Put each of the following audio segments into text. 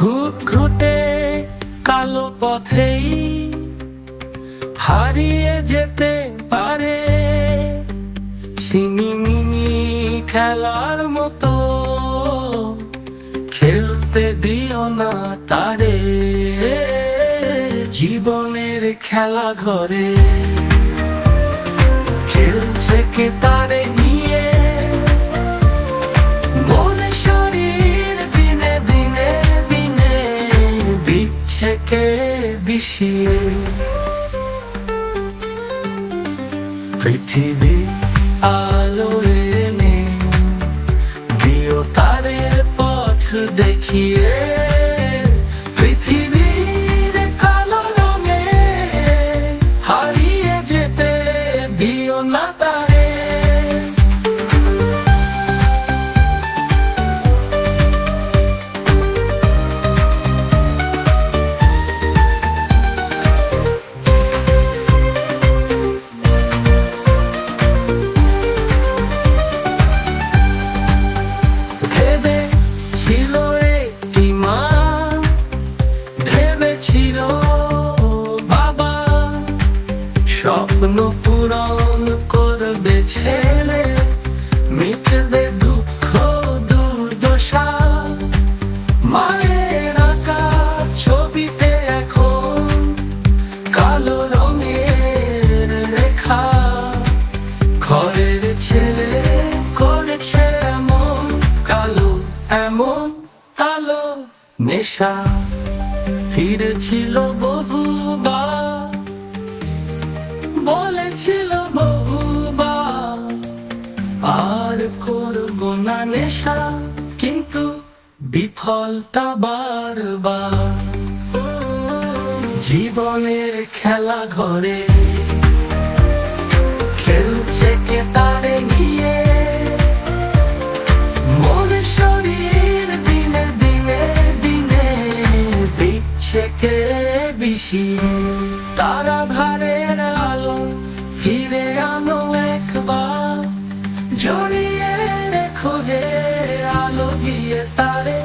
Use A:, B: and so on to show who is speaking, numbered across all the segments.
A: ঘুটঘুটে কালো পথেই হারিয়ে যেতে পারে। ছিনিমিনি খেলার মতো খেলতে দিও না তারে। জীবনের খেলা ঘরে খেলছে কে তারে বিষিয়ে পৃথিবী আলো এনে দিও তাদের পথ দেখিয়ে। স্বপ্ন পূরণ করবে ছেলে, মিটবে দুঃখ, দুর্দশা। মায়ের আঁকা ছবিতে এখন কালো রঙের রেখা। ঘরের ছেলে করেছে এমন, কালো এমন কালো নেশা। ফিরেছিল বহুবার করব না নেশা, কিন্তু বিফলতা বারবার। জীবনের খেলা ঘরে খেলছে কে তারে নিয়ে? মন শরীর দিনে দিনে দিনে দিচ্ছে কে বেশি? তারা ধারের রেখো হে আলো দিয়ে তারে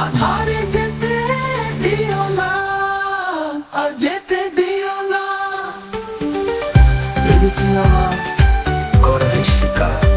A: আধারে যেতে দিও না যেতে দিও না Corre, Chicago.